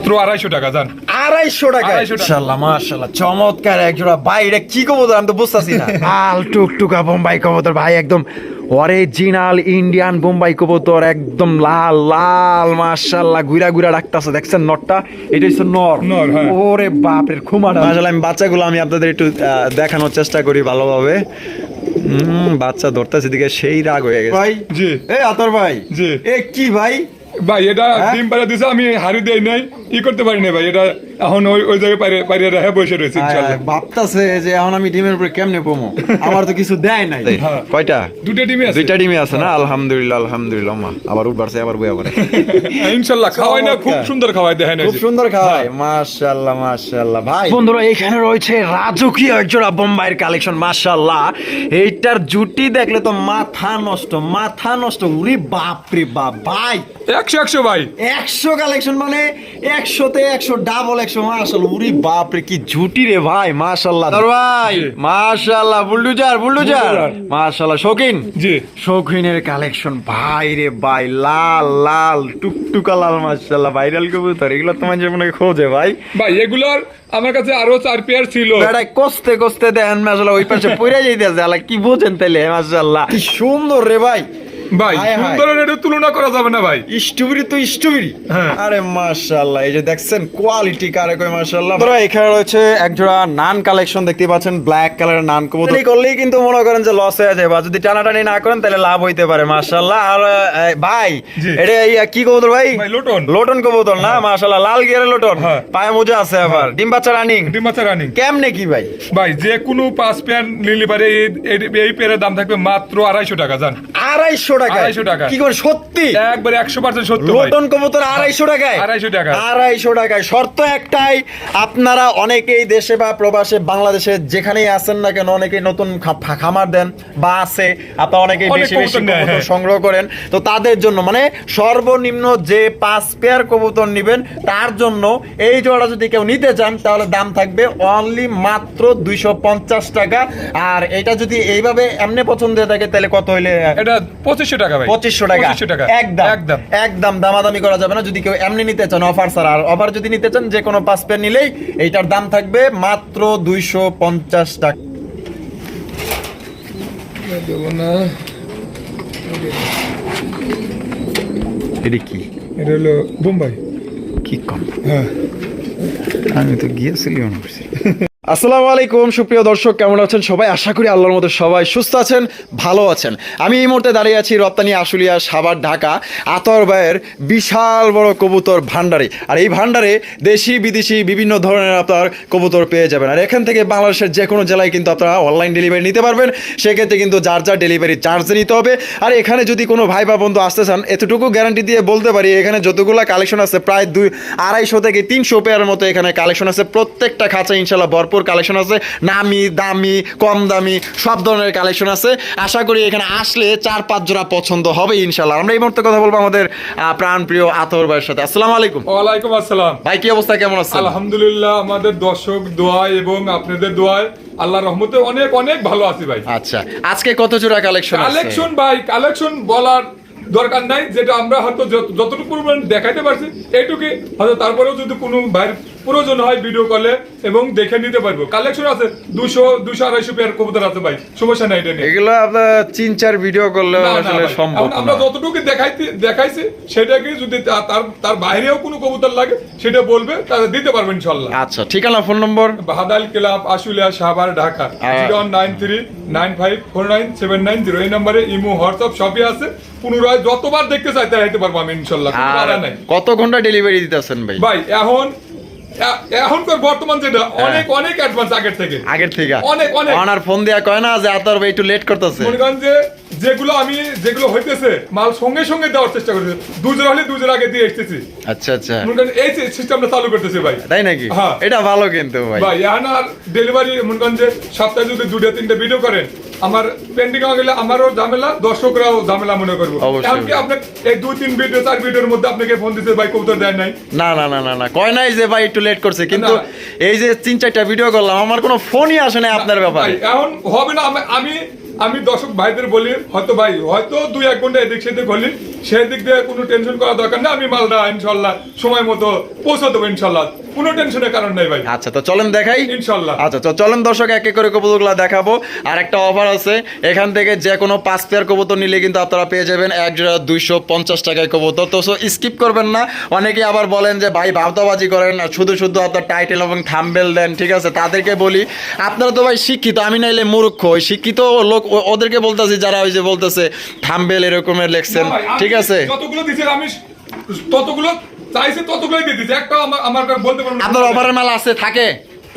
মাত্র আড়াইশো টাকা জান। আড়াইশো টাকা? 250 টাকা। মাশাল্লাহ চমৎকার একজোড়া ভাই এটা কি কবুতর? আমি তো বুঝতেছি না। আল টুকটুকা বোম্বাই কবুতর ভাই একদম অরিজিনাল ইন্ডিয়ান বোম্বাই কবুতর একদম লাল লাল মাশাল্লাহ রাখতেছে দেখছেন নটটা? এটা হচ্ছে নর। নর, হ্যাঁ। ওরে বাপরে খুমাটা। মাশাল্লাহ আমি বাচ্চাগুলো আমি আপনাদের একটু দেখানোর চেষ্টা করি ভালোভাবে। হুম বাচ্চা ধরতেছে দিকে সেই রাগ হয়ে গেছে। ভাই জি। এই আতর ভাই জি। এ কি ভাই? ভাই এটা হ্যাঁ? ডিম পাড়া দিছে আমি হারি দেই নাই ই করতে পারি না ভাই এটা এখন ওই ওই জায়গায় পাইরে পাইরে রেহে বসে রয়েছে ইনশাআল্লাহ ভাবতাছে যে এখন আমি ডিমের উপরে কেমনে পমো? আমার তো কিছু দেয় নাই। হ্যাঁ। কয়টা? দুটো ডিমই আছে। দুইটা ডিমে আছে না? আলহামদুলিল্লাহ আলহামদুলিল্লাহ মা আবার উঠবারছে আবার বইয়া করে ইনশাআল্লাহ খাওয়াই না খুব সুন্দর খাওয়াই দেখেন খুব। সুন্দর খাওয়ায় মাশাআল্লাহ মাশাআল্লাহ ভাই। বন্ধুরা এখানে রয়েছে রাজকীয় একজোড়া বোম্বাইয়ের কালেকশন মাশাআল্লাহ। এইটার জুটি দেখলে তো মাথা নষ্ট মাথা নষ্ট। উরি বাপ রে বাপ ভাই। একশো একশো ভাই। একশো কালেকশন মানে একশোতে একশো ডাবল একশো মাশাল্লাহ উরি বাপ রে কি জুটি রে ভাই মাশাল্লাহ ভাই। মাশাল্লাহ বুলডুজার বুলডুজার। মাশাল্লাহ শৌখিন। জি। শৌখিনের কালেকশন ভাই রে ভাই লাল লাল টুকটুকা লাল মাশাল্লাহ ভাইরাল কবুতর এগুলো তোমার যেমন খোঁজে ভাই। ভাই এগুলোর আমার কাছে আরও চার পেয়ার ছিল। বেড়ায় কষতে কষতে দেন মাশাল্লাহ ওই পাশে পড়ে যাইতেছে। আল্লাহ কি বোঝেন তাইলে মাশাল্লাহ কি সুন্দর রে ভাই। ভাই হায় হায়। সুন্দরের এটা তুলনা করা যাবে না ভাই? স্ট্রবেরি তো স্ট্রবেরি হ্যাঁ। আরে মাশাআল্লাহ এই যে দেখছেন কোয়ালিটি কারে কই মাশাআল্লাহ। এখানে রয়েছে এক জোড়া নান কালেকশন দেখতে পাচ্ছেন ব্ল্যাক কালারের নান কবুতর। এই করলেই কিন্তু মনে করেন যে লস হয়ে যায় বা যদি টানাটানি না করেন তাহলে লাভ হইতে পারে মাশাআল্লাহ। আর ভাই এটা এই কি কবুতর ভাই? ভাই, লোটন। লোটন কবুতর না মাশাআল্লাহ লাল গিয়ারের লোটন। হ্যাঁ। পায়ে মোজা আছে আবার। ডিম বাচ্চা রানিং ডিম বাচ্চা রানিং কেমনে কি ভাই? ভাই যে কোনো পাঁচ পেয়ার নিলে পারে এই- এই- এই দাম থাকবে মাত্র আড়াইশো টাকা জান। আড়াইশো টাকা 250 টাকা। কি করে? সত্যি? একবারে একশো পার্সেন্ট সত্য ভাই। কবুতর আড়াইশো টাকায়? 250 টাকা। আড়াইশো টাকায়। শর্ত একটাই আপনারা অনেকেই দেশে বা প্রবাসে বাংলাদেশে যেখানেই আছেন না কেন অনেকেই নতুন খামার দেন বা আছে আপনারা অনেকেই বেশি কবুতর। সংগ্রহ করেন। তো তাদের জন্য মানে সর্বনিম্ন যে পাঁচ পেয়ার কবুতর নিবেন তার জন্য এই জোড়া যদি কেউ নিতে চান তাহলে দাম থাকবে অনলি মাত্র দুইশো পঞ্চাশ টাকা। আর এটা যদি এইভাবে এমনি পছন্দ হয়ে থাকে তাহলে কত হইলে এটা পঁচিশশো টাকা ভাই। পঁচিশশো টাকা। পঁচিশশো টাকা। একদম। একদম। একদম দামাদামি করা যাবে না। যদি কেউ এমনি নিতে চান অফার ছাড়া। আর অফার যদি নিতে চান যে কোনো পাঁচ পেয়ার নিলেই এইটার দাম থাকবে মাত্র দুইশো পঞ্চাশ টাকা। দেবো না এটা কি? এটা হলো বোম্বাই। কি কম? হ্যাঁ। আমি তো গিয়েছিলাম আসসালামু আলাইকুম, সুপ্রিয় দর্শক, কেমন আছেন সবাই? আশা করি আল্লাহর মতো সবাই সুস্থ আছেন, ভালো আছেন। আমি এই মুহূর্তে দাঁড়িয়ে আছি রপ্তানি আশুলিয়া সাভার, ঢাকা, আতর ভাইয়ের বিশাল বড় কবুতর ভান্ডারে আর এই ভান্ডারে দেশি, বিদেশি, বিভিন্ন ধরনের আপনার কবুতর পেয়ে যাবেন। আর এখান থেকে বাংলাদেশের যে কোনো জেলায় কিন্তু আপনারা অনলাইন ডেলিভারি নিতে পারবেন। সেক্ষেত্রে কিন্তু যার যার ডেলিভারি চার্জ নিতে হবে। আর এখানে যদি কোনো ভাই বা বন্ধু আসতে চান, এতটুকু গ্যারান্টি দিয়ে বলতে পারি, এখানে যতগুলো কালেকশন আছে, প্রায় দুই আড়াইশো থেকে তিনশো পেয়ারের মতো এখানে কালেকশন আছে। প্রত্যেকটা খাঁচা ইনশাল্লাহ ভরপুর কালেকশন আছে। নামি দামি কম দামি সব ধরনের কালেকশন আছে। আশা করি এখানে আসলে চার পাঁচ জোড়া পছন্দ হবে ইনশাল্লাহ আমরা এই মুহূর্তে কথা বলব আমাদের আহ, প্রাণপ্রিয় আতর ভাইয়ের সাথে। আসসালামু আলাইকুম। ওয়ালাইকুম আসসালাম। ভাই কি অবস্থা? কেমন আছেন? আলহামদুলিল্লাহ আমাদের দর্শক দোয়া এবং আপনাদের দোয়ায় আল্লাহ রহমতে অনেক অনেক ভালো আছি ভাই। আচ্ছা আজকে কত জোড়া কালেকশন কালেকশন ভাই কালেকশন বলার দরকার নাই যেটা আমরা হয়তো যতটুকু পরিমাণ দেখাইতে পারছি এইটুকুই। হয়তো তারপরেও যদি কোনো ভাইয়ের প্রয়োজন হয় ভিডিও কলে এবং দেখে নিতে পারব। কালেকশন আছে দুশো দুশো আড়াইশো পেয়ার কবুতর আছে ভাই। সমস্যা নাই এটা নিয়ে। এগুলো আপনার তিন চার ভিডিও করলে আসলে সম্ভব আমরা যতটুকু দেখাইতে দেখাইছি সেটাকে যদি তার তার বাইরেও কোনো কবুতর লাগে সেটা বলবে তাহলে দিতে পারবেন ইনশাল্লাহ আচ্ছা ঠিকানা phone number Bahadal club Ashulia Savar Dhaka. আর- zero nine three nine five four nine seven nine zero. এই নম্বরে ইমো হোয়াটসঅ্যাপ সবই আছে। পুনরায় যতবার দেখতে চাই তাই দিতে পারব আমি ইনশাল্লাহ কত ঘণ্টা ডেলিভারি দিতেছেন ভাই? ভাই এখন এখনকার বর্তমান যেটা অনেক অনেক অ্যাডভান্স আগের থেকে। আগের থেকে। অনেক, অনেক। অনার ফোন দেয়া কয় না যে আতর ভাই একটু লেট করতেছে। মনে করেন যে যেগুলো আমি যেগুলো হইতেছে মাল সঙ্গে সঙ্গে দেওয়ার চেষ্টা করতেছি দুজন হলে দুজন আগে দিয়ে এসেছি। আচ্ছা আচ্ছা। মনে করেন এই সিস্টেমটা চালু করতেছি ভাই। তাই নাকি? হ্যাঁ। এটা ভালো কিন্তু ভাই। ভাই এখন আর ডেলিভারি মনে করেন যে সপ্তাহে যদি দুটো তিনটে ভিডিও করেন আমার পেন্ডিং হয়ে গেলে আমারও ঝামেলা দর্শকরাও ঝামেলা মনে করব। অবশ্যই। এমনকি আপনার এই দুই তিন ভিডিও চার ভিডিওর মধ্যে আপনাকে ফোন দিতে ভাই কবুতর দেয় নাই? না না না না না। কয় নাই যে ভাই একটু লেট করছে কিন্তু এই যে তিন চারটা ভিডিও করলাম আমার কোনো ফোনই আসে না আপনার ব্যাপারে। এখন হবে না আমি- আমি আমি দর্শক ভাইদের বলি হয়তো ভাই হয়তো দুই এক ঘণ্টা এদিক সেদিক হলি সেদিক দিয়ে কোনো টেনশন করা দরকার নেই আমি মালদা ইনশাল্লাহ সময় মতো পৌঁছে দেবো ইনশাল্লাহ। কোনো টেনশনের কারণ নেই ভাই। আচ্ছা তো চলেন দেখাই। ইনশাল্লাহ। আচ্ছা তো চলেন দর্শক এক এক করে কবুতরগুলো দেখাবো। আর একটা অফার আছে। এখান থেকে যে কোনো পাঁচ পেয়ার কবুতর নিলে কিন্তু আপনারা পেয়ে যাবেন এক জোড়া দুইশো পঞ্চাশ টাকায় কবুতর। তো স্কিপ করবেন না। অনেকে আবার বলেন যে ভাই ভাবতাবাজি করেন শুধু শুধু আপনার টাইটেল এবং থাম্বেল দেন। ঠিক আছে তাদেরকে বলি আপনারা তো ভাই শিক্ষিত আমি নাইলে মূর্খ। ওই শিক্ষিত লোক ওদেরকে বলতেছি যারা ওই যে বলতেছে থাম্বেল এরকমের লেখছেন। ঠিক আছে? যতগুলো দিছি আমি ততগুলো চাইছে ততগুলোই দিয়ে দিচ্ছি একটা আমার আমার বলতে পারব আপনার অফারের মাল আছে থাকে?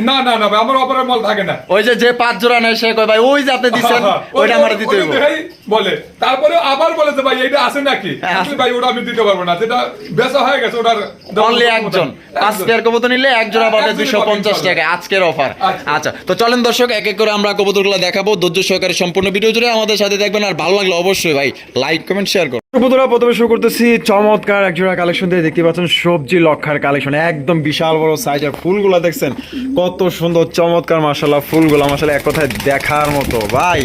না না না ভাই আমার অপারের মাল থাকে না। ওই যে যে পাঁচ জোড়া নেয় সে কয় ভাই ওই যে আপনি দিচ্ছেন ওইটা আমার দিতে ওটা বলে। তারপরে আবার বলে যে ভাই এটা আছে নাকি? হ্যাঁ, আসলে ভাই ওটা আমি দিতে পারব না। যেটা বেচা হয়ে গেছে ওটার অনলি একজন। পাঁচ পেয়ার কবুতর নিলে এক জোড়া পাবে দুশো পঞ্চাশ। টাকা আজকের অফার আচ্ছা। আচ্ছা তো চলেন দর্শক এক এক করে আমরা কবুতরগুলো দেখাবো। ধৈর্য সহকারে সম্পূর্ণ ভিডিও জুড়ে আমাদের সাথে দেখবেন আর ভালো লাগলে অবশ্যই ভাই লাইক কমেন্ট শেয়ার করুন। কবুতরা প্রথমে শুরু করতেছি চমৎকার এক জোড়া কালেকশন দিয়ে। দেখতে পাচ্ছেন, সবজি লক্ষার কালেকশন একদম বিশাল বড় সাইজের ফুলগুলো দেখছেন। কত সুন্দর, চমৎকার মাসাল্লাহ ফুলগুলো মাসাল্লাহ এক কথায় দেখার মতো। ভাই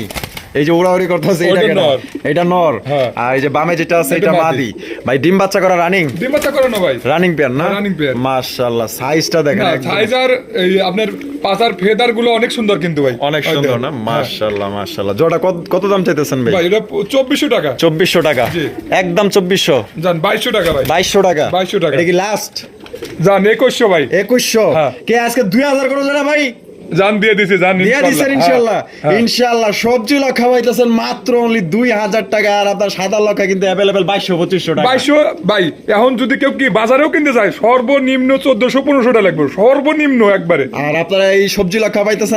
এই যে উড়াউড়ি করতেছে এটা কেন? এটা নর। হ্যাঁ। আর এই যে বামে যেটা আছে এটা মাদি। ভাই ডিম বাচ্চা করা রানিং ডিম বাচ্চা করো না ভাই। রানিং পেয়ার না? Running pair। মাশাআল্লাহ সাইজটা দেখেন না সাইজ আর এই আপনার পাতার ফেদারগুলো অনেক সুন্দর কিন্তু ভাই। অনেক সুন্দর না? হ্যাঁ। মাশাআল্লাহ মাশাআল্লাহ। জোড়া কত কত দাম চাইতেছেন ভাই? ভাই এটা চব্বিশশো টাকা। চব্বিশশো টাকা। জি। একদম চব্বিশশো। জান বাইশশো টাকা ভাই। বাইশশো টাকা। 2200 টাকা। এটা কি লাস্ট জান একুশশো ভাই। একুশশো? হ্যাঁ। কে আজকে দুই হাজার করে না ভাই? জান দিয়ে দিছি জান দিয়ে দিচ্ছেন ইনশাল্লাহ। ইনশাল্লাহ সবজি লক্ষা মাত্র অনলি দুই হাজার টাকা আর আপনার সাদা লক্ষা কিন্তু অ্যাভেলেবেল বাইশশো টাকা। বাইশশো ভাই এখন যদি কেউ কি বাজারেও কিনতে যায় সর্বনিম্ন টাকা লাগবে। সর্বনিম্ন একবারে। আর আপনারা এই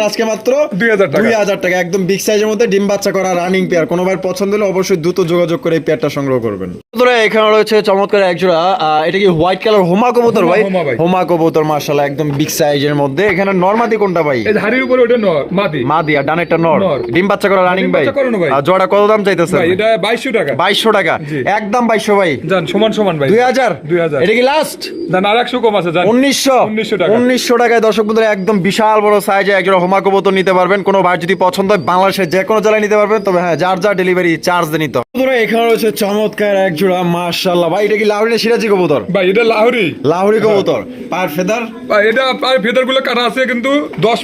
আজকে মাত্র 2000 টাকা। একদম বিগ সাইজের মধ্যে ডিম বাচ্চা করা রানিং পেয়ার কোনো ভাই পছন্দ হলে অবশ্যই দ্রুত যোগাযোগ করে এই পেয়ারটা সংগ্রহ করবেন। বন্ধুরা এখানে রয়েছে চমৎকার এক জোড়া। আহ, এটা কি হোয়াইট কালার হোমা কবুতর ভাই? হোমা কবুতর মার্শাল্লাহ একদম বিগ সাইজের মধ্যে। এখানে নরমাদি কোনটা ভাই? একদম বিশাল বড় সাইজে একজন হোমা বোতল নিতে পারবেন। কোন ভাই যদি পছন্দ হয় বাংলাদেশের যে কোনো জেলায় নিতে পারবেন। তবে হ্যাঁ যার যা ডেলিভারি চার্জ নিতে এখানে রয়েছে চমৎকার এক জোড়া মার্শাল ভাই এটা কি লাহরি সিরাজি কবুতর? ভাই এটা লাহরি। লাহরি কবুতর। পার ফেদার? এটা পার ফেদারগুলো কাটা আছে কিন্তু 10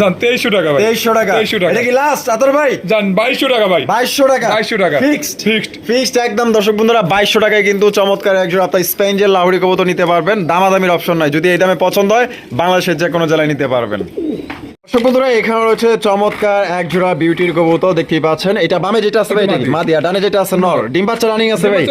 জান তেইশশো টাকা ভাই। তেইশশো টাকা। তেইশশো টাকা। এটা কি লাস্ট আতর ভাই? জান বাইশশো টাকা ভাই। বাইশশো টাকা। বাইশশো টাকা। ফিক্সড ফিক্সড ফিক্সড একদম। দর্শক বন্ধুরা বাইশশো টাকায় কিন্তু চমৎকার একজন আপনার স্পেঞ্জের লাহোরি কবুতর নিতে পারবেন। দামাদামির অপশন নাই। যদি এই দামে পছন্দ হয় বাংলাদেশের যে কোনো জেলায় নিতে পারবেন। বন্ধুরা এখানে রয়েছে চমৎকার এক জোড়া বিউটির কবুতর দেখতেই পাচ্ছেন। এটা বামে যেটা আছে ভাই? মাদিয়া ডানে যেটা আছে নর। ডিম বাচ্চা রানিং আছে ভাই।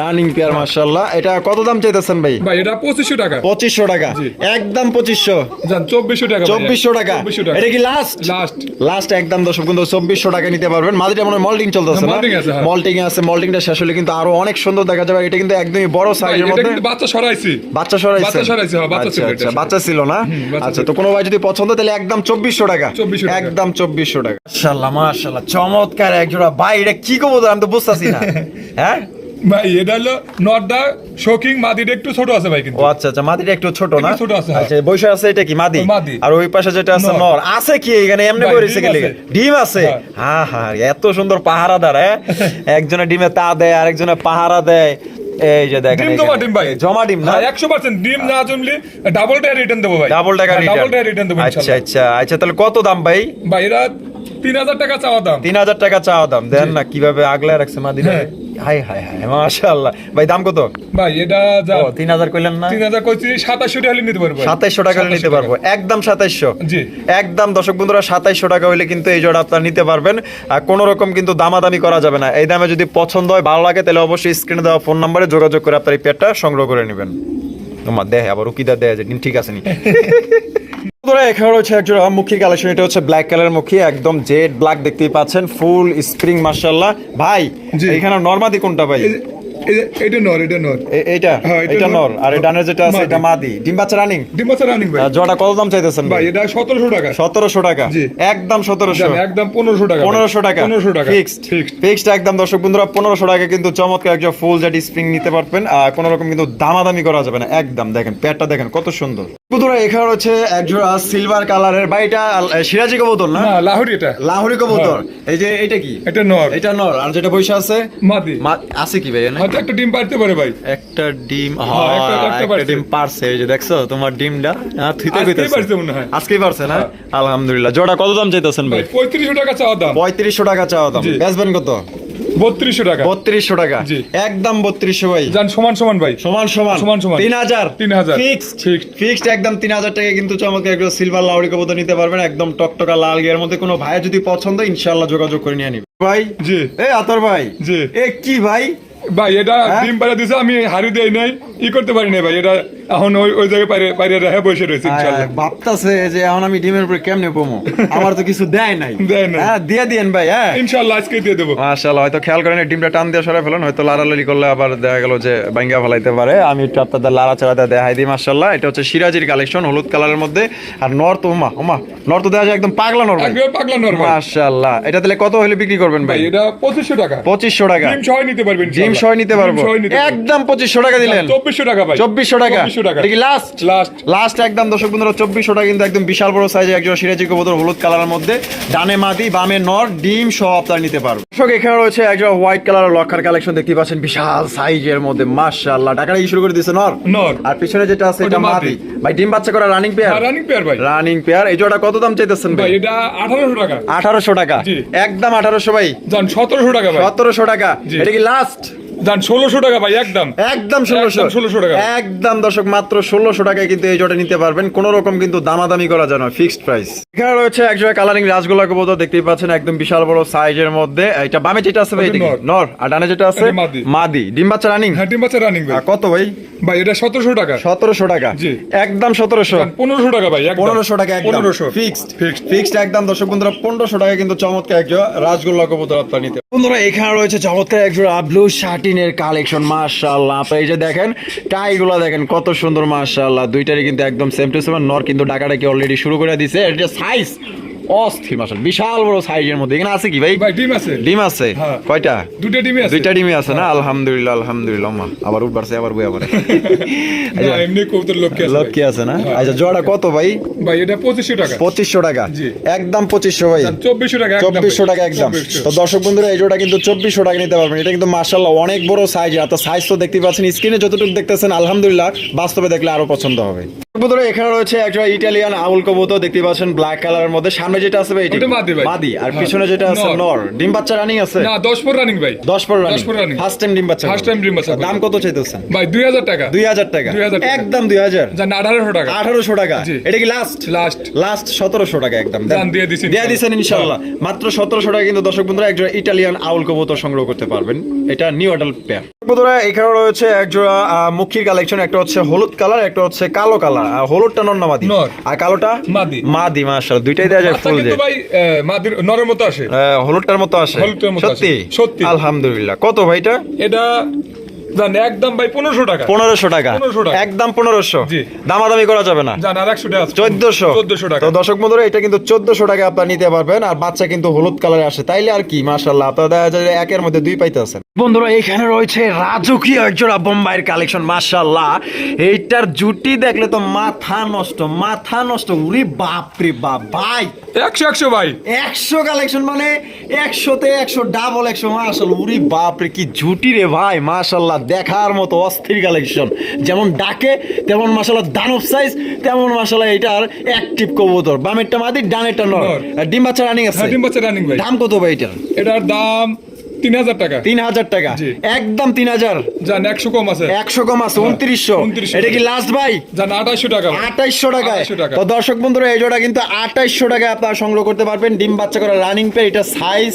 রানিং পেয়ার মাশাআল্লাহ। এটা কত দাম চাইতেছেন ভাই? ভাই এটা পঁচিশশো টাকা। পঁচিশশো টাকা। একদম পঁচিশশো। জান চব্বিশশো টাকা ভাই। চব্বিশশো টাকা। এটা কি লাস্ট লাস্ট লাস্ট একদম দর্শক বন্ধু চব্বিশশো টাকা নিতে পারবেন। মাদিটা মনে মল্টিং চলতেছে না? হ্যাঁ। মল্টিং আছে মল্টিংটা শেষ হলে কিন্তু আরও অনেক সুন্দর দেখা যাবে। এটা কিন্তু একদমই বড় সাইজের মধ্যে। কিন্তু বাচ্চা সরাইছি। বাচ্চা সরাইছে বাচ্চা সরাইছে, হ্যাঁ, বাচ্চা ছিল বাচ্চা ছিল না? আচ্ছা তো কোনো ভাই যদি পছন্দ তাহলে একদম চব্বিশশো টাকা। 2400 একদম চব্বিশশো টাকা। মাশাল্লাহ মাশাল্লাহ চমৎকার এক জোড়া। ভাই এটা কি কবো আমি তো বুঝতেছি না। হ্যাঁ? ভাই এটা হলো নটটা শোকিং মাদিটা একটু ছোট আছে ভাই কিন্তু। ও আচ্ছা আচ্ছা মাদিটা একটু ছোট না? ছোট আছে, হ্যাঁ। আচ্ছা বৈশা আছে এটা কি মাদি? আর ওই পাশে যেটা আছে নর। নর। আছে কি এখানে? এমনি করে ডিম গেলে ডিম আছে? হ্যাঁ। হ্যাঁ এত সুন্দর পাহারাদার হ্যাঁ? একজনে ডিমে তা দেয় আরেকজনে পাহারা দেয়। এই যে দেখেন ডিম জমা ডিম ভাই। জমা ডিম না? পার্সেন্ট ডিম না জমলে ডাবল টাকা রিটার্ন দেবো ভাই। ডাবল টাকা ডাবল টাকা রিটার্ন দেবো আচ্ছা আচ্ছা আচ্ছা তাহলে কত দাম ভাই? ভাই এরা হাজার টাকা চাওয়া দাম। তিন হাজার টাকা চাওয়া দাম। দেন না কীভাবে আগলায় রাখছে মাদিনা হ্যাঁ। হাই হাই হাই মাশাআল্লাহ। ভাই দাম কত? ভাই এটা যা কইলেন না? কইছি টাকা নিতে পারব। সাতাইশশো টাকা হলে নিতে পারব। একদম জি। একদম দর্শক বন্ধুরা সাতাইশশো টাকা হলে কিন্তু এই জোড়া আপনার নিতে পারবেন। কোনো রকম কিন্তু দামাদামি করা যাবে না। এই দামে যদি পছন্দ হয় ভালো লাগে তাহলে অবশ্যই স্ক্রিনে দেওয়া ফোন নাম্বারে যোগাযোগ করে আপনার এই পেয়ারটা সংগ্রহ করে নেবেন। তোমার দেহ আবার উকিদা দেয় যে ঠিক আছে নি? বন্ধুরা, এখানে রয়েছে একজোড়া মুখী কালেকশন এটা হচ্ছে ব্ল্যাক কালার মুখী একদম জেড ব্ল্যাক দেখতেই পাচ্ছেন ফুল স্প্রিং মার্শাল্লাহ ভাই এখানে নর্মাদি কোনটা ভাই? এই এটা নর এটা নর। এ- এইটা? এটা এটা নর। নর আর ডানের যেটা আছে এটা মাদি। ডিম বাচ্চা রানিং ডিম বাচ্চা রানিং ভাই। জোড়া কত দাম চাইতেছেন ভাই? এটা টাকা। সতেরোশো টাকা। একদম সতেরোশো। দাম একদম পনেরোশো টাকা টাকা। পনেরোশো টাকা। ফিক্সড ফিক্সড ফিক্সড একদম। দর্শক বন্ধুরা টাকা কিন্তু চমৎকার একজন ফুল জাটি স্প্রিং নিতে পারবেন। আর কোনো রকম কিন্তু দামাদামি করা যাবে না। একদম দেখেন প্যাটটা দেখেন কত সুন্দর। বন্ধুরা এখানে হচ্ছে একজোড়া সিলভার কালারের বা এটা সিরাজি কবুতর না? না লাহোরি এটা। লাহোরি কবুতর। এই যে এটা কি? এটা নর। এটা নর। আর যেটা বৈশা আছে? মাদি। আছে কি ভাই? হয়তো একটা ডিম পারতে পারে ভাই। একটা ডিম হ্যাঁ, একটা- একটা একটা পারছে। ডিম পারছে এই যে দেখছ তোমার ডিমটা হ্যাঁ, আজকেই পারছে মনে হয়। আজকেই পারছে না? আলহামদুলিল্লাহ। জোড়া কত দাম চাইতেছেন ভাই? ভাই পঁয়ত্রিশশো টাকা চাওয়া দাম। পঁয়ত্রিশশো টাকা চাওয়া দাম। বেচবেন কত? বত্রিশশো টাকা। বত্রিশশো টাকা। একদম বত্রিশশো ভাই। যান সমান সমান ভাই। সমান সমান। সমান সমান। তিন হাজার 3000 ফিক্সড। Fixed। ফিক্সড একদম তিন হাজার টাকা কিন্তু চমৎকার একটু সিলভার লাউড়ি কবুতর নিতে পারবেন। একদম টকটকা লাল গিয়ার মধ্যে কোনো ভাই যদি পছন্দ ইনশাল্লাহ যোগাযোগ করে নিয়ে নিবে। ভাই জি। এ আতর ভাই জি। এ কি ভাই? ভাই এটা হ্যাঁ? ডিম পাড়া দিছে আমি হারি দেই নাই ই করতে পারি নাই ভাই এটা এখন ওই ওই জায়গায় বাইরে বাইরে রেহে বসে রয়েছে ইনশাআল্লাহ ভাবতাছে যে এখন আমি ডিমের উপরে কেমনে পমো? আমার তো কিছু দেয় নাই। দেয় নাই। হ্যাঁ দিয়ে দিয়েন ভাই হ্যাঁ। ইনশাআল্লাহ আজকে দিয়ে দেবো। মাশাআল্লাহ হয়তো খেয়াল করেন ডিমটা টান দিয়ে ফেলেন হয়তো লাড়ালাড়ি করলে আবার দেখা গেল যে ভাঙ্গা ফেলাইতে পারে। আমি একটু আপনাদের লাড়া চাড়াতে দেখাই দিই মাশাআল্লাহ এটা হচ্ছে সিরাজির কালেকশন হলুদ কালারের মধ্যে। আর নর তো ওমা ওমা নর তো দেখা যায় একদম পাগলা নর ভাই পাগলা নর ভাই মাশাআল্লাহ এটা তাহলে কত হলে বিক্রি করবেন ভাই? এটা পঁচিশশো টাকা। পঁচিশশো টাকা। ডিম সহ নিতে পারবেন ডিম সহ নিতে পারব। একদম পঁচিশশো টাকা দিলেন। চব্বিশশো টাকা ভাই। চব্বিশশো টাকা। এটা লাস্ট লাস্ট লাস্ট একদম দর্শক বন্ধুরা চব্বিশশো টাকা কিন্তু একদম বিশাল বড় সাইজে একজন সিরাজি কবুতর হলুদ কালারের মধ্যে। ডানে মাদি বামে নর ডিম সহ আপনারা নিতে পারবেন। দর্শক এখানে রয়েছে একজন হোয়াইট কালার লক্ষার কালেকশন দেখতে পাচ্ছেন বিশাল সাইজের মধ্যে মাশাআল্লাহ। টাকাটা শুরু করে দিয়েছে নর। নর। আর পিছনে যেটা আছে এটা মাদি। ভাই ডিম বাচ্চা করা রানিং পেয়ার রানিং পেয়ার ভাই। রানিং পেয়ার এই জোড়া কত দাম চাইতেছেন ভাই? এটা আঠারোশো টাকা। আঠারোশো টাকা। একদম আঠারোশো ভাই। যান সতেরোশো টাকা ভাই। সতেরোশো টাকা। এটা কি লাস্ট যান ষোলোশো টাকা ভাই একদম। একদম ষোলোশো। একদম 1600 টাকা। একদম দর্শক মাত্র ষোলোশো টাকায় কিন্তু এই জোটা নিতে পারবেন। কোন রকম কিন্তু দামাদামি করা যায় না ফিক্সড প্রাইস এখানে রয়েছে এক কালারিং রাসগোল্লা কবুতর দেখতেই পাচ্ছেন একদম বিশাল বড় সাইজের মধ্যে। এটা বামে যেটা আছে ভাই ওটা এটা কি? নর। নর। আর ডানে যেটা আছে মাদি। মাদি। ডিম বাচ্চা রানিং হ্যাঁ ডিম বাচ্চা রানিং ভাই। কত ভাই? ভাই এটা সতেরোশো টাকা। সতেরোশো টাকা। জি। একদম সতেরোশো। পনেরোশো টাকা ভাই পনেরোশো টাকা পনেরোশো। ফিক্সড একদম দর্শক বন্ধুরা পনেরোশো টাকা কিন্তু চমৎকার রাসগোল্লা কবুতর আপনার নিতে বন্ধুরা এখানে রয়েছে চমৎকার একজন ব্লু শার্টিনের কালেকশন মার্শাল্লাহ আপনি এই যে দেখেন টাইগুলো দেখেন, কত সুন্দর মার্শাল্লাহ দুইটারই কিন্তু একদম সেম টু সেম নর কিন্তু ডাকাটাকে অলরেডি শুরু করে দিছে। এটা সাইজ অস্থির মাশাআল্লাহ বিশাল বড় সাইজের মধ্যে। এখানে আছে কি ভাই? ভাই ডিম আছে। ডিম আছে? হ্যাঁ। কয়টা? দুটো ডিমই আছে। দুইটা ডিমই আছে না? আলহামদুলিল্লাহ আলহামদুলিল্লাহ মা আবার উঠবারছে আবার বই আবার। না, এমনি কবুতর লক্ষ্য আছে লোক কি আছে না? হ্যাঁ। আচ্ছা জোড়া কত ভাই? ভাই এটা পঁচিশশো টাকা। পঁচিশশো টাকা? জি। একদম পঁচিশশো ভাই? চব্বিশশো টাকা একদম ভাই। চব্বিশশো টাকা একদম। তো দর্শক বন্ধুরা এই জোড়া কিন্তু চব্বিশশো টাকা নিতে পারবেন। এটা কিন্তু মার্শাল্লাহ অনেক বড় সাইজ আর তো সাইজ তো দেখতে পাচ্ছেন। স্ক্রিনে যতটুকু দেখতেছেন আলহামদুলিল্লাহ বাস্তবে দেখলে আরও পছন্দ হবে। বন্ধুরা এখানে রয়েছে একটা ইটালিয়ান আউল কবুতর দেখতে পাচ্ছেন ব্ল্যাক কালারের মধ্যে। সামনে যেটা আছে ভাই এটা মাদি ভাই। মাদি আর হ্যাঁ। পিছনে যেটা আছে নর। ডিম বাচ্চা রানিং আছে? না দশ পর রানিং ভাই। দশ পর রানিং দশ পর running। ফার্স্ট টাইম ডিম বাচ্চা First time ডিম বাচ্চা দাম কত চাইতেছেন? ভাই দুই হাজার টাকা। দুই হাজার টাকা? 2000 টাকা। একদম দুই হাজার? যান আঠারোশো টাকা। আঠারোশো টাকা? এটা কি লাস্ট লাস্ট লাস্ট সতেরোশো টাকা একদম। দাম দিয়ে দিছি দিয়ে দিছেন ইনশাল্লাহ। মাত্র সতেরোশো টাকা কিন্তু দর্শক বন্ধুরা একজোড়া ইটালিয়ান আউল কবুতর সংগ্রহ করতে পারবেন। এটা নিউ অডাল পেয়ার বন্ধুরা এখানে রয়েছে একজোড়া মুখির কালেকশন একটা হচ্ছে হলুদ কালার একটা হচ্ছে কালো কালার হলুদটা নর না মাদি? আর কালোটা? মাদি। মাদি মাশাআল্লাহ দুইটাই দেওয়া যায় ফুল দিয়ে। ভাই মাদির নরের মতো আসে। হলুদটার মতো আসে। হলুদটার মতো আসে। সত্যি। সত্যি। আলহামদুলিল্লাহ। কত ভাইটা এটা একদম ভাই পনেরোশো টাকা। পনেরোশো টাকা? একদম পনেরোশো? দামাদামি করা যাবে না? জান আর একশো টাকা চোদ্দশো? চোদ্দশো টাকা। তো দর্শক বন্ধুরা এটা কিন্তু চোদ্দশো টাকা আপনারা নিতে পারবেন আর বাচ্চা কিন্তু হলুদ কালারে আসে। তাইলে আর কি মাশাল্লাহ আপনারা দেখা যায় যে একের মধ্যে দুই পাইতে বন্ধুরা এখানে রয়েছে রাজকীয় একজোড়া বোম্বাইয়ের কালেকশন মাশাল্লাহ এইটার জুটি দেখলে তো মাথা নষ্ট মাথা নষ্ট। উরি বাপ রে বাপ ভাই। একশো একশো ভাই। একশো কালেকশন মানে একশোতে একশো ডাবল একশো মাশাল্লাহ উরি বাপ রে কি জুটি রে ভাই মাশাল্লাহ দেখার মতো অস্থির কালেকশন যেমন ডাকে তেমন মাশাল্লাহ দানব সাইজ তেমন মাশাল্লাহ এটার অ্যাক্টিভ কবুতর। বামেরটা মাদি ডানেরটা নর। ডিম বাচ্চা রানিং আছে। হ্যাঁ ডিম বাচ্চা রানিং ভাই। দাম কত ভাই এটার? এটার দাম তিন হাজার টাকা। তিন হাজার টাকা। একদম তিন হাজার। জান একশো কম আছে। একশো কম আছে উনত্রিশশো। এটা কি লাস্ট ভাই? জান আঠাশশো টাকা আঠাইশশো টাকা। তো দর্শক বন্ধুরা এই জোড়া কিন্তু আঠাইশশো টাকায় আপনারা সংগ্রহ করতে পারবেন। ডিম বাচ্চা করা রানিং পে এটা সাইজ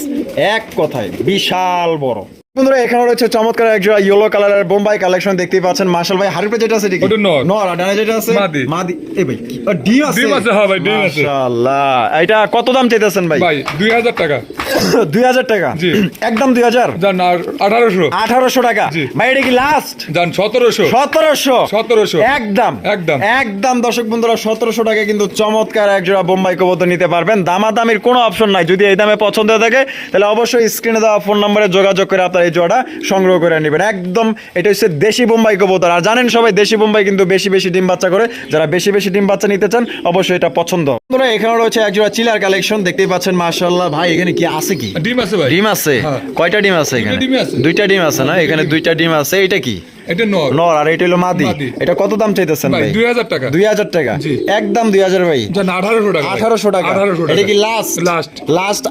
এক কথায়। বিশাল বড়। বন্ধুরা এখানে রয়েছে চমৎকার একজোড়া ইয়েলো কালারের বোম্বাই কালেকশন দেখতেই পাচ্ছেন। মার্শাল ভাই হারিপে যেটা আছে ওটা নর। নর আর ডানে যেটা আছে? মাদি। মাদি। এ ভাই ডিম আছে? ডিম আছে, হ্যাঁ ভাই, ডিম আছে। মাশাআল্লাহ। এটা কত দাম চাইতেছেন ভাই? ভাই দুই হাজার টাকা। দুই হাজার টাকা? জি। একদম দুই হাজার? যান আর আঠারোশো। আঠারোশো টাকা? জি। ভাই এটা কি লাস্ট যান সতেরোশো। সতেরোশো? সতেরোশো। একদম। একদম। একদম দর্শক বন্ধুরা সতেরোশো টাকা কিন্তু চমৎকার এক জোড়া বোম্বাই কবুতর নিতে পারবেন। দামাদামির কোনো অপশন নাই। যদি এই দামে পছন্দ হয়ে থাকে তাহলে অবশ্যই স্ক্রিনে দেওয়া ফোন নম্বরে যোগাযোগ করে আপনার এই জোড়া সংগ্রহ করে নেবেন। একদম এটা হচ্ছে দেশি বোম্বাই কবুতর। আর জানেন সবাই দেশি বোম্বাই কিন্তু বেশি বেশি ডিম বাচ্চা করে। যারা বেশি বেশি ডিম বাচ্চা নিতে চান অবশ্যই এটা পছন্দ। বন্ধুরা এখানে রয়েছে এক জোড়া চিলার কালেকশন। দেখতেই পাচ্ছেন মাশাআল্লাহ। ভাই এখানে কি আছে কি? ডিম আছে ভাই। ডিম আছে? হ্যাঁ। কয়টা ডিম আছে এখানে? ডিমই আছে। দুইটা ডিম আছে না? এখানে দুইটা ডিম আছে। এটা কি? এটা নর। নর। আর এটা হলো মাদি। মাদি। এটা কত দাম চাইতেছেন ভাই ভাই? দুই হাজার টাকা। দুই হাজার টাকা? একদম দুই হাজার ভাই। যান আঠারোশো টাকা। ভাই। আঠারোশো টাকা। আঠারোশো টাকা। এটা কি লাস্ট লাস্ট লাস্ট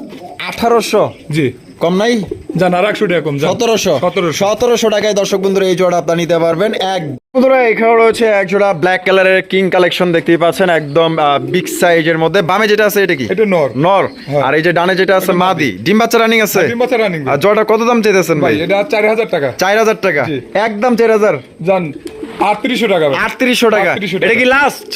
আঠারোশো? জি। কম নাই? আর একশো টাকা কম সতেরোশো। সতেরোশো। সতেরোশো টাকায় দর্শক বন্ধুরা এই জোড়া আপনার নিতে পারবেন। এক বন্ধুরা এখানে রয়েছে এক জোড়া ব্ল্যাক কালারের কিং কালেকশন দেখতেই পাচ্ছেন একদম বিগ সাইজের মধ্যে। বামে যেটা আছে এটা কি? এটা নর। নর। হ্যাঁ। আর এই যে ডানে যেটা আছে মাদি। ডিম বাচ্চা রানিং আছে? ডিম বাচ্চা রানিং আর জোড়াটা কত দাম চাইতেছেন ভাই এটা চার হাজার টাকা। চার হাজার টাকা? একদম চার হাজার। যান আটত্রিশশো টাকা আটত্রিশশো টাকা। 3800 টাকা। এটা কি লাস্ট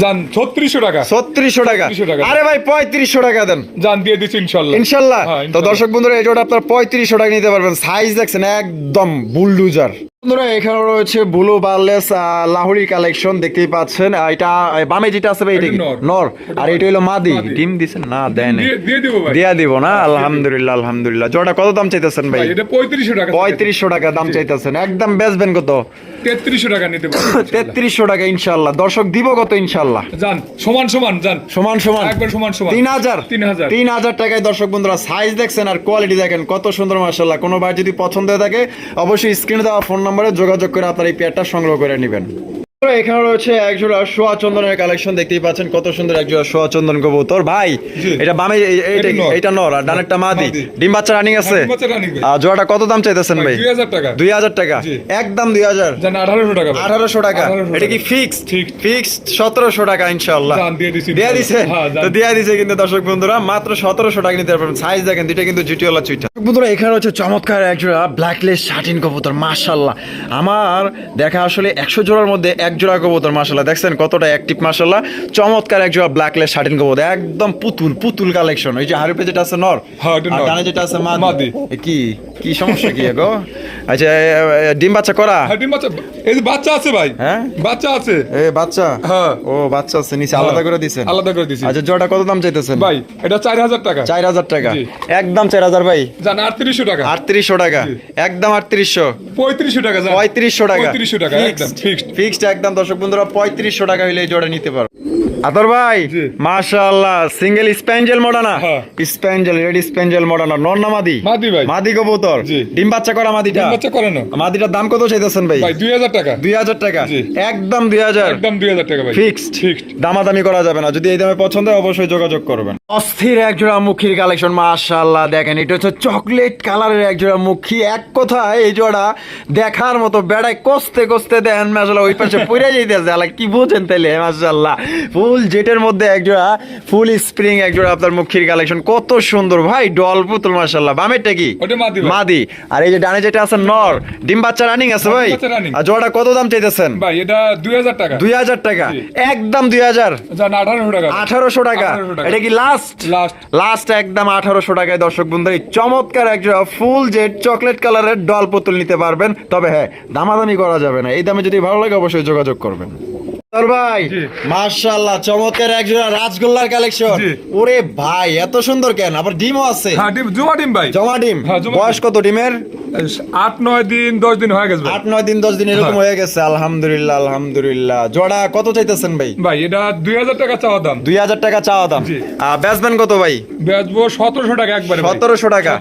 যান ছত্রিশশো টাকা। ছত্রিশশো টাকা। আরে ভাই পঁয়ত্রিশশো টাকা দেন। যান দিয়ে দিচ্ছি ইনশাল্লাহ। ইনশাল্লাহ? হ্যাঁ, তো দর্শক বন্ধুরা এই জোড়া আপনার পঁয়ত্রিশশো টাকা নিতে পারবেন। সাইজ দেখছেন একদম বুলডুজার বন্ধুরা এখানে রয়েছে ব্লু বার্লেস লাহুরি কালেকশন দেখতেই পাচ্ছেন। এটা বামে যেটা আছে ভাই এটা নর। আর এটা হলো মাদি। ডিম দিছেন? না দেয় নাই। দিয়ে দেবো না? আলহামদুলিল্লাহ আলহামদুলিল্লাহ। জোড়া কত দাম চাইতেছেন ভাই? ভাই এটা পঁয়ত্রিশশো টাকা পঁয়ত্রিশশো টাকা দাম চাইতেছেন। একদম বেচবেন কত? তেত্রিশশো টাকা নিতে তেত্রিশশো টাকা ইনশাল্লাহ। দর্শক দিব কত ইনশাল্লাহ? যান সমান সমান যান। সমান সমান। একবার সমান সমান। তিন হাজার। তিন হাজার। তিন হাজার টাকায় দর্শক বন্ধুরা সাইজ দেখছেন আর কোয়ালিটি দেখেন কত সুন্দর মার্শাল্লাহ কোনো ভাই যদি পছন্দ হয়ে থাকে অবশ্যই স্ক্রিনে দেওয়া ফোন নম্বরে যোগাযোগ করে আপনার এই পেয়ারটা সংগ্রহ করে নেবেন। এখানে রয়েছে একজোড়া সোয়া চন্দনের কালেকশন দেখতেই পাচ্ছেন কত সুন্দর একজোড়া সোয়া চন্দন কবুতর। ভাই এটা বামে এটা নর। আর ডানেরটা মাদি। ডিম বাচ্চা রানিং আছে? হ্যাঁ, ভাই। আর জোড়াটা কত দাম চাইতেছেন ভাই দুই হাজার টাকা। একদম দুই হাজার। আঠারোশো টাকা আঠারোশো টাকা। এটা কি টাকা। ফিক্সড ফিক্সড সতেরোশো টাকা ইনশাল্লাহ দিয়ে দিছে। হ্যাঁ, তো দিয়ে দিছে কিন্তু দর্শক বন্ধুরা মাত্র সতেরোশো টাকা নিতে পারবেন। সাইজ দেখেন দুইটা কিন্তু জিটিওয়ালা চুইটা বন্ধুরা এখানে হচ্ছে চমৎকার একজোড়া ব্ল্যাকলেস শাটিন কবুতর মাশাল্লাহ আমার দেখা আসলে একশো জোড়ার মধ্যে এক জোড়া কবুতর মাশাল্লাহ দেখছেন কতটা অ্যাক্টিভ মাশাল্লাহ চমৎকার এক জোড়া ব্ল্যাকলেস শাটিন কবুতর একদম পুতুল পুতুল কালেকশন ওই যে হারুপে যেটা আছে নর হ্যাঁ, আর ডানে যেটা আছে মাদি। কি কি সমস্যা কি গো? আচ্ছা ডিম বাচ্চা করা? হ্যাঁ, ডিম বাচ্চা এই যে বাচ্চা আছে ভাই। হ্যাঁ? বাচ্চা আছে। এ বাচ্চা? হ্যাঁ। ও বাচ্চা আছে নিচে আলাদা করে দিছেন আলাদা করে দিছি। আচ্ছা জোড়া কত দাম চাইতেছেন? ভাই এটা চার হাজার টাকা। চার হাজার টাকা। জি। একদম চার হাজার ভাই। যান আটত্রিশশো টাকা। আটত্রিশশো টাকা। একদম আটত্রিশশো। পঁয়ত্রিশশো টাকা যান পঁয়ত্রিশশো টাকা। পঁয়ত্রিশশো টাকা একদম ফিক্সড ফিক্সড একদম দর্শক বন্ধুরা পঁয়ত্রিশশো টাকা এই জোড়া নিতে পারো। আতর ভাই। মাশাআল্লাহ সিঙ্গেল স্প্যাঞ্জেল মডানা? হ্যাঁ। স্প্যাঞ্জেল রেডি স্প্যাঞ্জেল মডানা নর না মাদি? মাদি ভাই। মাদি কবুতর। ডিম বাচ্চা করা মাদিটা? ডিম বাচ্চা করানো মাদিটার দাম কত চাইতেছেন ভাই? ভাই দুই হাজার টাকা। দুই হাজার টাকা? জি। একদম দুই হাজার। একদম দুই হাজার টাকা ভাই। ফিক্সড? ফিক্সড। দামাদামি করা যাবে না। যদি এই দামে পছন্দ হয় অবশ্যই যোগাযোগ করবেন। অস্থির এক জোড়া মুখির কালেকশন মাশাআল্লাহ দেখেন এটা হচ্ছে চকলেট কালারের এক জোড়া মুখী। এক কথায় এই জোড়া দেখার মতো বেড়ায় কষতে কষতে দেখেন মাশাআল্লাহ ওই পাশে পড়ে যাইতেছে। আলা কি বুঝেন তাইলে মাশাআল্লাহ। ফুল জেটের মধ্যে একজোড়া ফুল স্প্রিং একজোড়া আপনার মুখির কালেকশন কত সুন্দর ভাই ডল পুতুল মাশাআল্লাহ। বামেরটা কি? মাদি আর এই যে ডানে যেটা আছে নর। ডিম বাচ্চা রানিং আছে ভাই। আর জোড়াটা কত দাম চাইতেছেন? ভাই এটা দুই হাজার টাকা। দুই হাজার টাকা। একদম দুই হাজার। যান আঠারোশো টাকা। 1800 টাকা। এটা কি লাস্ট Last। লাস্ট একদম আঠারোশো টাকায় দর্শক বন্ধু এই চমৎকার একজোড়া ফুল জেট চকলেট কালারের ডল পুতুল নিতে পারবেন। তবে হ্যাঁ দামাদামি করা যাবে না। এই দামে যদি ভালো লাগে অবশ্যই যোগাযোগ করবেন। ভাই জি। চমৎকার একজোড়া রাজগোল্লার কালেকশন ওরে ভাই এত সুন্দর কেন? আবার ডিমও আছে। হ্যাঁ ডিম জমা ডিম ভাই। জমা ডিম? হ্যাঁ, বয়স কত ডিমের? আট নয় দিন দশ দিন হয়ে গেছে আট নয় দিন দশ দিন এরকম হ্যাঁ। হয়ে গেছে। আলহামদুলিল্লাহ আলহামদুলিল্লাহ। জোড়া কত চাইতেছেন ভাই? ভাই এটা দুই হাজার টাকা চাওয়া দাম। দুই হাজার টাকা চাওয়া দাম। কত ভাই? বেচবো সতেরোশো টাকা একবারে। সতেরোশো টাকা।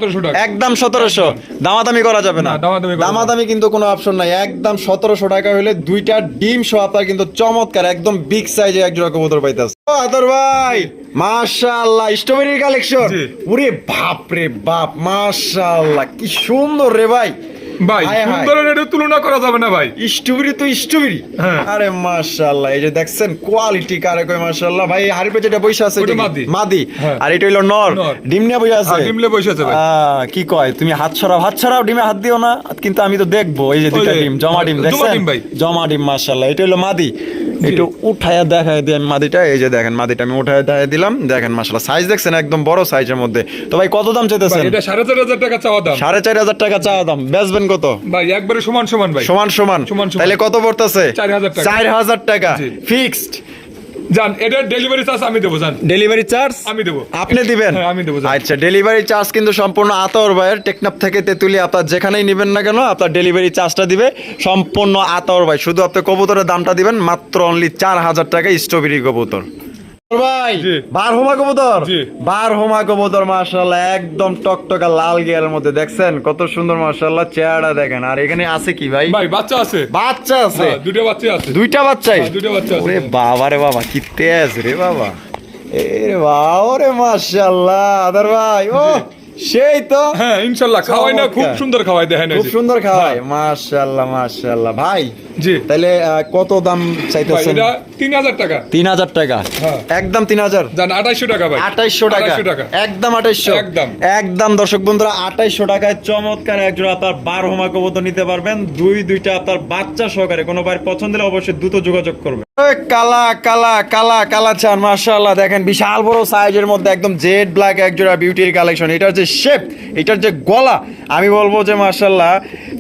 একদম সতেরোশো। দামাদামি করা যাবে না। দামাদামি। দামাদামি কিন্তু কোনো অপশন নাই। একদম সতেরোশো টাকা হলে দুইটা ডিম সহ আপনার কিন্তু চমৎকার একদম বিগ সাইজে এক জোড়া কবুতর পাইতাস ও আদর ভাই মাশাআল্লাহ স্ট্রবেরির কালেকশন। ওরে বাপ রে বাপ মাশাআল্লাহ কি সুন্দর রে ভাই। ভাই। সুন্দরের এটা তুলনা করা যাবে না ভাই? স্ট্রবেরি তো স্ট্রবেরি। হ্যাঁ। আরে মাশাআল্লাহ এই যে দেখছেন কোয়ালিটি কারে কয় মাশাআল্লাহ। ভাই যেটা বইসা আছে? মাদি। হ্যাঁ। আর এটা হইল নর। নর। ডিম নিয়ে বইসা আছে। হ্যাঁ, বসে আছে ভাই। কি কয় তুমি হাত ছড়াও হাত ছড়াও ডিমে হাত দিও না কিন্তু আমি তো দেখব। এই যে দুইটা ডিম জমা ডিম দেখছেন। জমা ডিম মাশাআল্লাহ। এটা হলো মাদি। একটু উঠায়া দেখায় দিই আমি মাদিটা। এই যে দেখেন মাদিটা আমি উঠায় দেখায় দিলাম। দেখেন মাশাআল্লাহ সাইজ দেখছেন একদম বড় সাইজের মধ্যে। তো ভাই কত দাম চাইতেছেন? এটা চার হাজার টাকা চাওয়া দাম। সাড়ে চার হাজার টাকা চাওয়া দাম। বেচবেন কত? ভাই একবারে সমান সমান ভাই। সমান সমান। তাহলে কত পড়তেছে? 4,000 টাকা। চার হাজার টাকা। ফিক্সড। জান এটা ডেলিভারি চার্জ আমি দেবো জান। Delivery charge? আমি দেবো। আপনি দিবেন? হ্যাঁ, আমি দেবো, আচ্ছা ডেলিভারি চার্জ কিন্তু সম্পূর্ণ আতর ভাইয়ের। টেকনাফ থেকে তেতুলি আপনার যেখানেই নেবেন না কেন আপনার ডেলিভারি চার্জটা দিবে। সম্পূর্ণ আতর ভাই। শুধু আপনি কবুতরের দামটা দিবেন মাত্র অনলি চার হাজার টাকা স্ট্রবেরি কবুতর। ভাই বার হোমা কবুতর? বার হোমা কবুতর মাশাআল্লাহ একদম টকটকা লাল গিয়ারের মধ্যে দেখছেন? কত সুন্দর মাশাআল্লাহ চেহারা দেখেন। আর এখানে আছে কি ভাই? ভাই বাচ্চা আছে। বাচ্চা আছে? দুইটা বাচ্চা আছে। দুইটা বাচ্চাই? হ্যাঁ, দুইটা বাচ্চা আছে। বাবা রে বাবা কি তেজ রে বাবা। এ রে বাবা রে মাশাআল্লাহ আদার ভাই ও সেই তো। হ্যাঁ ইনশাল্লাহ খাওয়াই না খুব। সুন্দর খাওয়াই দেখেন খুব সুন্দর খাওয়ায় মাশাআল্লাহ মাশাআল্লাহ ভাই জি। তাহলে কত দাম চাইতেছেন? এটা তিন হাজার টাকা। তিন হাজার টাকা? হ্যাঁ। একদম তিন হাজার? জান আঠাইশো টাকা ভাই। 2800 টাকা। একদম আঠাইশশো। একদম। একদম দর্শক বন্ধুরা আঠাইশশো টাকায় চমৎকার একজোড়া আপনার বার হোমা কবুতর নিতে পারবেন। দুই দুইটা আপনার বাচ্চা সহকারে। কোনো ভাই পছন্দ হলে অবশ্যই দ্রুত যোগাযোগ করবে কালা কালা কালা কালা চান মাশাআল্লাহ দেখেন বিশাল বড় সাইজের মধ্যে একদম জেড ব্ল্যাক একজোড়া বিউটির কালেকশন এটার যে শেপ এটার যে গলা আমি বলব যে মাশাআল্লাহ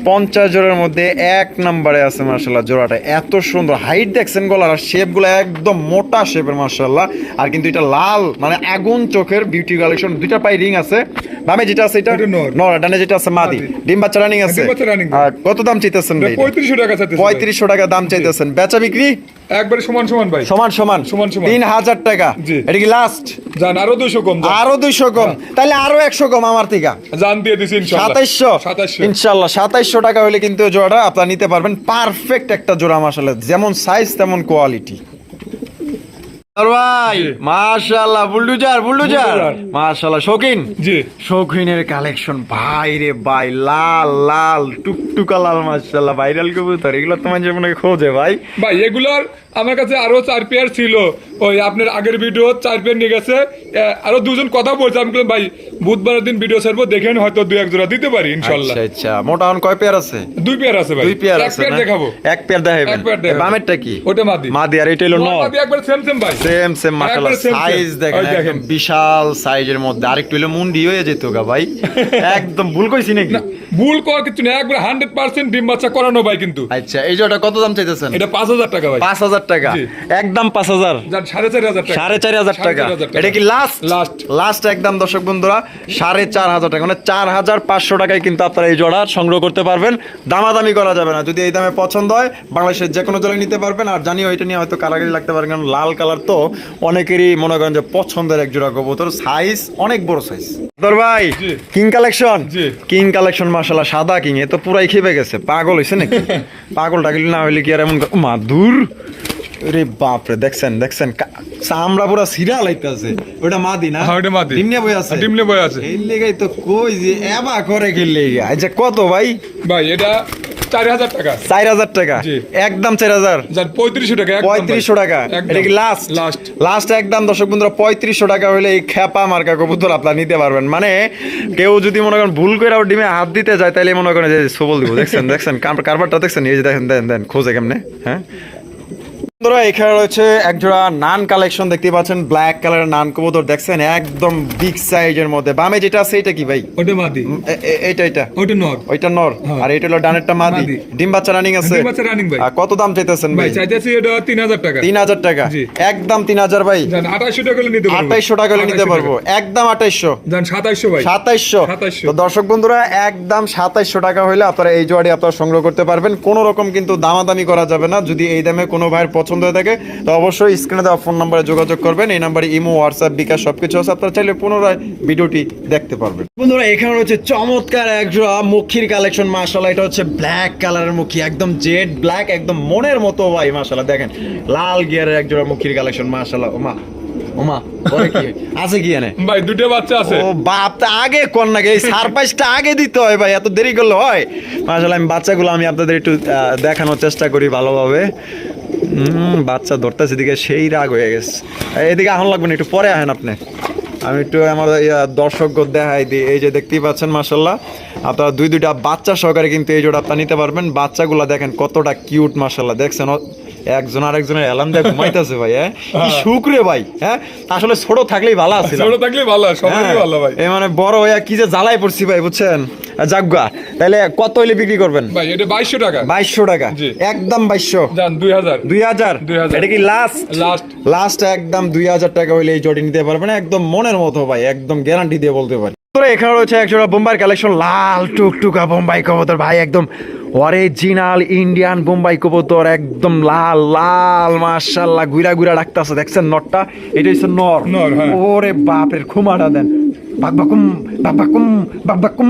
পঞ্চাশ জোড়ার মধ্যে এক নম্বরে আছে মাশাআল্লাহ জোড়াটা। এত সুন্দর। হাইট দেখছেন গলার শেপগুলো একদম মোটা শেপের মাশাআল্লাহ। আর কিন্তু এটা লাল মানে আগুন চোখের বিউটি কালেকশন দুইটা পাই রিং আছে। বামে যেটা আছে এটা নর। ডানে যেটা আছে মাদি। ডিম বাচ্চা রানিং আছে। running। আর কত দাম চাইতেছেন পঁয়ত্রিশশো টাকা চাইতেছে পঁয়ত্রিশশো টাকা দাম চাইতেছেন। বেচা বিক্রি? একবারে সমান সমান ভাই। সমান সমান। সমান সমান। তিন হাজার টাকা। এটা কি লাস্ট জান আরও দুশো কম আরও দুইশো কম। তাহলে আরও একশো কম আমার থেকে। জান দিয়ে দিছি ইনশাল্লাহ। সাতাইশশো? সাতাইশশো। ইনশাল্লাহ সাতাইশশো টাকা হলে কিন্তু জোড়াটা আপনারা নিতে পারবেন। পারফেক্ট একটা জোড়া মাসাল্লাহ যেমন সাইজ তেমন কোয়ালিটি ভাই মাশাআল্লাহ বুলডুজার বুলডুজার বুলডুজার। মাশাআল্লাহ শৌখিন। জি। শৌখিনের কালেকশন ভাই রে ভাই লাল লাল টুকটুকা লাল মাশাআল্লাহ ভাইরাল কবুতর এগুলো তো মানুষ খোঁজে ভাই। ভাই এগুলার আমার কাছে আরও চার পেয়ার ছিল। ওই আপনার আগের ভিডিও চার পেয়ার নিয়ে গেছে। আরও দুজন কথা বলছে। আমি বললাম, ভাই বুধবারের দিন ভিডিও ছাড়বো দেখেন হয়তো দুই এক জোড়া দিতে পারি ইনশাল্লাহ আচ্ছা আচ্ছা। মোটা হন কয় পেয়ার আছে? দুই পেয়ার আছে ভাই। দুই পেয়ার এক আছে পেয়ার দেখাবো। এক পেয়ার দেখাবেন এক দেখাবো। বামেরটা কি? ওটা মাদি। মাদি আর এটা হলো নর মাদি একবার সেম সেম ভাই। সেম সেম মাশাআল্লাহ। সাইজ দেখেন একদম বিশাল সাইজের মধ্যে। আরেকটু হলে মুন্ডি হয়ে যেত গা ভাই। একদম ভুল কইছি নাকি? ভুল করার কিছু নেই। একবার হান্ড্রেড পার্সেন্ট ডিম বাচ্চা করানো ভাই কিন্তু। আচ্ছা এই কত দাম চাইতেছেন? এটা পাঁচ হাজার টাকা ভাই। পাঁচ হাজার টাকা। একদম যান টাকা। সাড়ে চার হাজার সাড়ে টাকা। এটা কি লাস্ট Last। লাস্ট একদম দর্শক বন্ধুরা সাড়ে চার হাজার টাকা। মানে চার হাজার পাঁচশো টাকায় কিন্তু আপনারা এই জোড়া সংগ্রহ করতে পারবেন। দামাদামি করা যাবে না। যদি এই দামে পছন্দ হয় বাংলাদেশের যে কোনো জেলায় নিতে পারবেন। আর জানিও এটা নিয়ে হয়তো কারাগারি লাগতে পারে কারণ লাল কালার তো অনেকেরই মনে করেন যে পছন্দের এক জোড়া কবুতর সাইজ অনেক বড় সাইজ তোর ভাই। কিং কালেকশন কিং কালেকশন মাশাল্লাহ সাদা কিং এ তো পুরাই খেপে গেছে। পাগল হইছে নাকি? পাগল টাগল না হইলে কি আর এমন মাদুর? রে বাপরে দেখছেন দেখছেন চামড়া পুরা সিরা লাইতাছে ওটা মাদি না? হ্যাঁ, ওটা মাদি। ডিম বই আছে? ডিম নিয়ে বই আছে। এই লেগাই তো কই যে এবা করে খেললে আচ্ছা কত ভাই? ভাই এটা চার হাজার টাকা। চার হাজার টাকা? একদম চার হাজার? পঁয়ত্রিশশো টাকা পঁয়ত্রিশশো টাকা। এটা কি লাস্ট লাস্ট লাস্ট একদম দর্শক বন্ধুরা পঁয়ত্রিশশো টাকা হলে এই খেপা মার্কা কবুতর আপনারা নিতে পারবেন। মানে কেউ যদি মনে করেন ভুল করে আবার ডিমে হাত দিতে যায় তাহলে মনে করেন যে সবল দিব। দেখছেন দেখছেন কার- কারবারটা দেখছেন এই যে দেখেন দেন দেন খোঁজে কেমনে? হ্যাঁ? বন্ধুরা এখানে রয়েছে একজোড়া নান কালেকশন দেখতে পাচ্ছেন। ব্ল্যাক কালারের নান কবুতর দেখছেন একদম বিগ সাইজের মধ্যে। বামে যেটা আছে এটা কি ভাই? ওটা মাদি। এ- এ- এইটা এটা ওটা নর। ওইটা নর। হ্যাঁ। আর এটা হলো ডানেরটা মাদি। ডিম বাচ্চা রানিং আছে। ডিম বাচ্চা running ভাই। আর কত দাম চাইতেছেন ভাই চাইতেছি এটা তিন হাজার টাকা। তিন হাজার টাকা। জি। একদম তিন হাজার ভাই। জান আঠাইশশো টাকা হলে নিতে পারব। আঠাইশশো টাকা হলে নিতে পারব। একদম আঠাইশশো। জান সাতাইশশো ভাই। সাতাইশশো। 2700 তো দর্শক বন্ধুরা একদম সাতাইশশো টাকা হলে আপনারা এই জোয়ারি আপনারা সংগ্রহ করতে পারবেন। কোনো রকম কিন্তু দামাদামি করা যাবে না। যদি এই দামে কোনো ভাইয়ের পছন্দ হয়ে থাকে তো অবশ্যই স্ক্রিনে দেওয়া ফোন নাম্বারে যোগাযোগ করবেন এই নাম্বারে ইমো হোয়াটসঅ্যাপ বিকাশ সবকিছু আছে আপনারা চাইলে পুনরায় ভিডিওটি দেখতে পারবেন। বন্ধুরা এখানে রয়েছে চমৎকার এক জোড়া মুখির কালেকশন মাশাআল্লাহ এটা হচ্ছে ব্ল্যাক কালারের মুখী একদম জেড ব্ল্যাক একদম মনের মতো ভাই মাশাআল্লাহ দেখেন লাল গিয়ারের এক জোড়া মুখির কালেকশন মাশাআল্লাহ মা ওমা পরে কি আছে কি এনে? ভাই দুটো বাচ্চা আছে। ও বাপ তা আগে কোন এই সারপ্রাইজটা আগে দিতে হয় ভাই এত দেরি করলে হয়। মাশাআল্লাহ আমি বাচ্চাগুলো আমি আপনাদের একটু দেখানোর চেষ্টা করি ভালোভাবে। বাচ্চা ধরতেছে, এদিকে সেই রাগ হয়ে গেছে। এদিকে এখন লাগবে না, একটু পরে আহেন আপনি। আমি একটু আমার দর্শক দেখাই দিই। এই যে দেখতেই পাচ্ছেন মাসাল্লাহ আপনারা দুই দুইটা বাচ্চা সহকারে কিন্তু এই জোড়া আপনারা নিতে পারবেন। বাচ্চাগুলো দেখেন কতটা কিউট মাসাল্লাহ দেখছেন একজন আর একজনের অ্যালার্ম দিয়ে ঘুমাইতেছে ভাই হ্যাঁ? কি সুখ রে ভাই হ্যাঁ? আসলে ছোট থাকলেই ভালো আছে ছোট থাকলে ভালো হ্যাঁ, ভালো ভাই। এই মানে বড় হইয়া কি যে জ্বালাই পড়ছি ভাই বুঝছেন? জাগা তাহলে কত হইলে বিক্রি করবেন? ভাই এটা বাইশশো টাকা। বাইশশো টাকা। একদম বাইশশো। যান দুই হাজার। দুই হাজার? 2000 এটা কি লাস্ট লাস্ট লাস্ট একদম দুই হাজার টাকা হইলে এই জটি নিতে পারবেন একদম মনের মতো ভাই একদম গ্যারান্টি দিয়ে বলতে পারি। তোরা এখানে রয়েছে একজোড়া বোম্বাই কালেকশন লাল টুকটুকা বোম্বাই কবুতর। ভাই একদম অরিজিনাল ইন্ডিয়ান বোম্বাই কবুতর একদম লাল লাল মাশাল্লাহ গুইরা গুইরা ডাকতেছে। দেখছেন নটটা? এটা হচ্ছে নর। হ্যাঁ। ওরে বাপের খুমাটা দেন। বাকবাকুম বাকবাকুম বাকবাকুম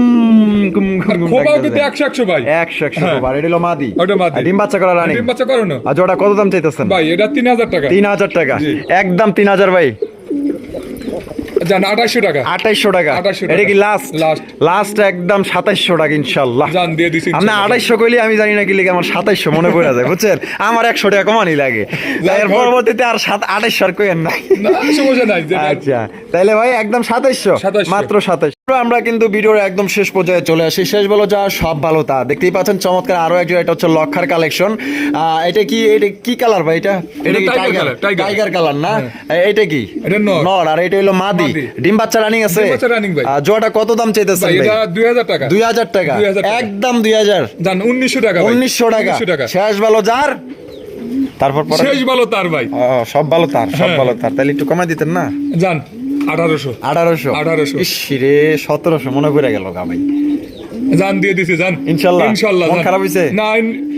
কুম কুম কুম খোপাও ডাকতেছে। কিন্তু একশো একশো ভাই। একশো একশো। এটা হলো মাদি। ওটা মাদি। ডিম বাচ্চা করা রানি। ডিম বাচ্চা করো না। আর ওটা কত দাম চাইতেছেন? ভাই এটা টাকা। তিন হাজার টাকা। একদম তিন হাজার ভাই। যান আঠাশশো টাকা। আঠাইশশো টাকা? 2800 টাকা। এটা কি লাস্ট Last। লাস্ট একদম সাতাইশশো টাকা ইনশাল্লাহ যান দিয়ে দিছি আপনি ইনশাল্লাহ। আড়াইশো কইলে আমি জানি না কি আমার সাতাইশশো মনে পড়ে যায় বুঝছেন? আমার একশো টাকা কমানি লাগে। এর পরবর্তীতে আর কইেন নাই। না সমস্যা নাই আচ্ছা। তাহলে ভাই একদম সাতাইশশো। 2700 মাত্র সাতাইশ আমরা কিন্তু ভিডিওর একদম শেষ পর্যায়ে চলে আসি। শেষ বলো যা সব ভালো তা। দেখতেই পাচ্ছেন চমৎকার আরও একটা এটা হচ্ছে লক্ষার কালেকশন এটা কি এটা কি কালার ভাই এটা? এটা টাইগার টাইগার কালার না? এটা কি? এটা নর। আর এটা হলো মাদি। ডিম বাচ্চা রানিং আছে। ডিম বাচ্চা running ভাই। জোড়াটা কত দাম চাইতেছেন এটা দুই হাজার টাকা। দুই হাজার টাকা। 2000 টাকা। একদম দুই হাজার। যান উনিশশো টাকা উনিশশো টাকা। 1900 টাকা। শেষ ভালো যার। তারপর পরে শেষ ভালো তার ভাই। সব ভালো তার সব হ্যাঁ। ভালো তার। তাহলে একটু কমাই দিতেন না? যান আঠারোশো। আঠারোশো। 1800 ইস রে সতেরোশো মনে পড়ে গেল গা যান দিয়ে দিছি? ইনশাল্লাহ। মন খারাপ হইছে? না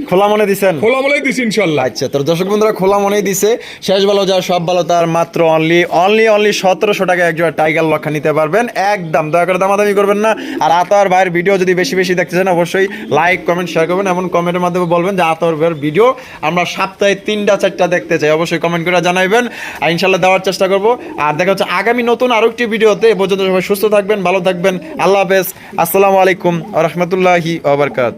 খোলা মনে দিছেন? খোলা দিছি আচ্ছা তোর দর্শক বন্ধুরা খোলা মনেই দিছে। শেষ ভালো যা সব ভালো তার মাত্র অনলি অনলি অনলি সতেরোশো টাকা একজোড়া টাইগার লক্ষা নিতে পারবেন। একদম দয়া করে দামাদামি করবেন না। আর আতর ভাইয়ের ভিডিও যদি বেশি বেশি দেখতে চান অবশ্যই লাইক কমেন্ট শেয়ার করবেন এবং কমেন্টের মাধ্যমে বলবেন যে আতর ভাইয়ের ভিডিও আমরা সপ্তাহে তিনটা চারটা দেখতে চাই। অবশ্যই কমেন্ট করে জানাইবেন। আর ইনশাল্লাহ দেওয়ার চেষ্টা করব। আর দেখা হচ্ছে আগামী নতুন আরও একটি ভিডিওতে এ পর্যন্ত সবাই সুস্থ থাকবেন ভালো থাকবেন। আল্লাহ হাফেজ। আসসালামু আলাইকুম। রহমতুল্লাহি ওবরকাত